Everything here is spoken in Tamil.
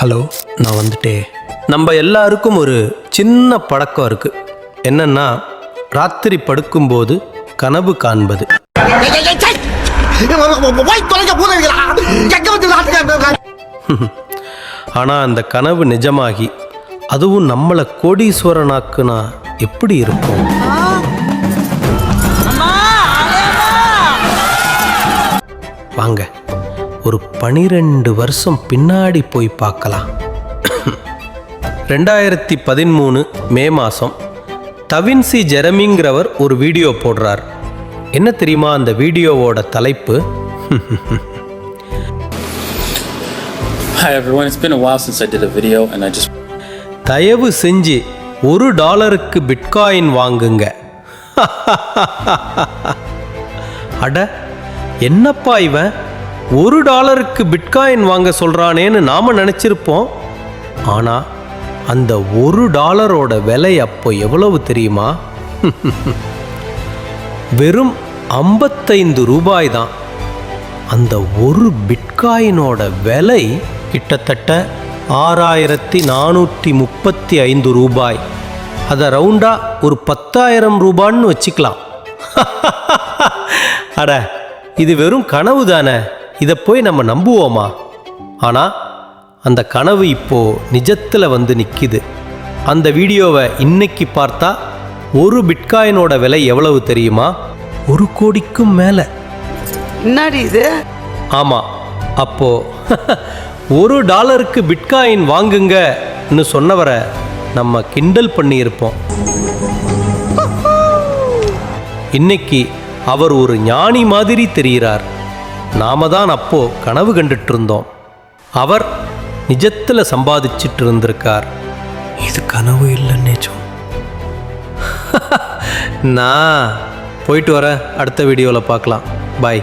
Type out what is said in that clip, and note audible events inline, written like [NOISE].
ஹலோ நான் வந்துட்டேன் நம்ம எல்லாருக்கும் ஒரு சின்ன பழக்கம் இருக்கு. என்னன்னா ராத்திரி படுக்கும்போது கனவு காண்பது. [LAUGHS] ஆனால் அந்த கனவு நிஜமாகி அதுவும் நம்மளை கோடீஸ்வரனாக்குனா எப்படி இருக்கும்? வாங்க. ஒரு பனிரெண்டு வருஷம் பின்னாடி போய் பார்க்கலாம். ரெண்டாயிரத்தி பதிமூணு மே மாதம் தவின்சி ஜெரமிங்கிறவர் ஒரு வீடியோ போடுறார். என்ன தெரியுமா அந்த வீடியோவோட தலைப்பு? Hi everyone, it's been a while since I did a video and I just தயவு செஞ்சு ஒரு டாலருக்கு பிட்காயின் வாங்குங்க. அட என்னப்பா இவன்? ஒரு டாலருக்கு பிட்காயின் வாங்க சொல்கிறானேன்னு நாம் நினச்சிருப்போம். ஆனால் அந்த ஒரு டாலரோட விலை அப்போ எவ்வளவு தெரியுமா? [LAUGHS] வெறும் ஐம்பத்தைந்து ரூபாய் தான். அந்த ஒரு பிட்காயினோட விலை கிட்டத்தட்ட ஆறாயிரத்தி நானூற்றி முப்பத்தி ஐந்து ரூபாய். அதை ரவுண்டாக ஒரு பத்தாயிரம் ரூபான்னு வச்சுக்கலாம். [LAUGHS] அட இது வெறும் கனவு தானே? இதை போய் நம்ம நம்புவோமா? ஆனால் அந்த கனவு இப்போ நிஜத்தில் வந்து நிற்கிது அந்த வீடியோவை இன்னைக்கு பார்த்தா ஒரு பிட்காயினோட விலை எவ்வளவு தெரியுமா? ஒரு கோடிக்கும் மேலே. என்னடி இது? ஆமா அப்போ [LAUGHS] ஒரு டாலருக்கு பிட்காயின் வாங்குங்கன்னு சொன்னவரை நம்ம கிண்டல் பண்ணியிருப்போம். இன்னைக்கு அவர் ஒரு ஞானி மாதிரி தெரிகிறார் நாம தான் அப்போ கனவு கண்டுட்டு இருந்தோம் அவர் நிஜத்துல சம்பாதிச்சிட்டு இருந்திருக்கார் இது கனவு இல்லை நிஜம் [LAUGHS] நான் போயிட்டு வரேன். அடுத்த வீடியோவில் பார்க்கலாம். பாய்